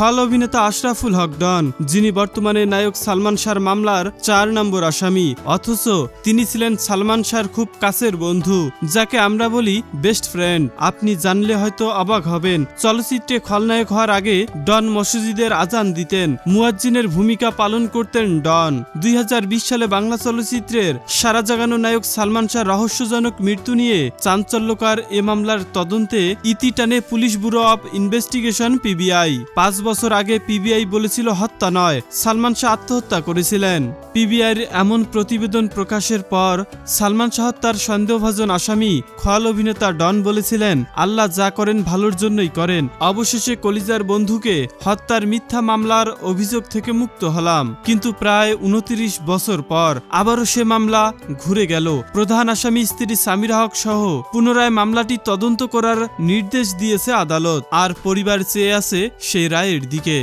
খল অভিনেতা আশরাফুল হক ডন, যিনি বর্তমানে নায়ক সালমান শাহর মামলার চার নম্বর আসামি। অথচ তিনি ছিলেন সালমান শাহর খুব কাছের বন্ধু, যাকে আমরা বলি বেস্ট ফ্রেন্ড। আপনি জানলে হয়তো অবাক হবেন, চলচ্চিত্রে খলনায়ক হওয়ার আগে ডন মসজিদের আজান দিতেন। মুয়াজ্জিনের ভূমিকা পালন করতেন ডন। দুই হাজার বিশ সালে বাংলা চলচ্চিত্রের সারা জাগানো নায়ক সালমান শাহ রহস্যজনক মৃত্যু নিয়ে চাঞ্চল্যকার এ মামলার তদন্তে ইতি টানে police bureau of investigation, PBI. পাঁচ বছর আগে পিবিআই বলেছিল হত্যা নয়। সালমান শাহ আত্মহত্যা করেছিলেন। পিবিআইয়ের এমন প্রতিবেদন প্রকাশের পর সালমান শাহ তার সন্দেহভাজন আসামি খল অভিনেতা ডন বলেছিলেন, আল্লাহ যা করেন ভালোর জন্যই করেন। অবশেষে কলিজার বন্ধুকে হত্যার মিথ্যা মামলার অভিযোগ থেকে মুক্ত হলাম। কিন্তু প্রায় উনত্রিশ বছর পর আবারও সে মামলা ঘুরে গেল। প্রধান আসামি স্ত্রী সামিরা হক সহ পুনরায় মামলাটি তদন্ত করার নির্দেশ দিয়েছে আদালত। আর পরিবার চেয়ে আছে সেই রায়ের দিকে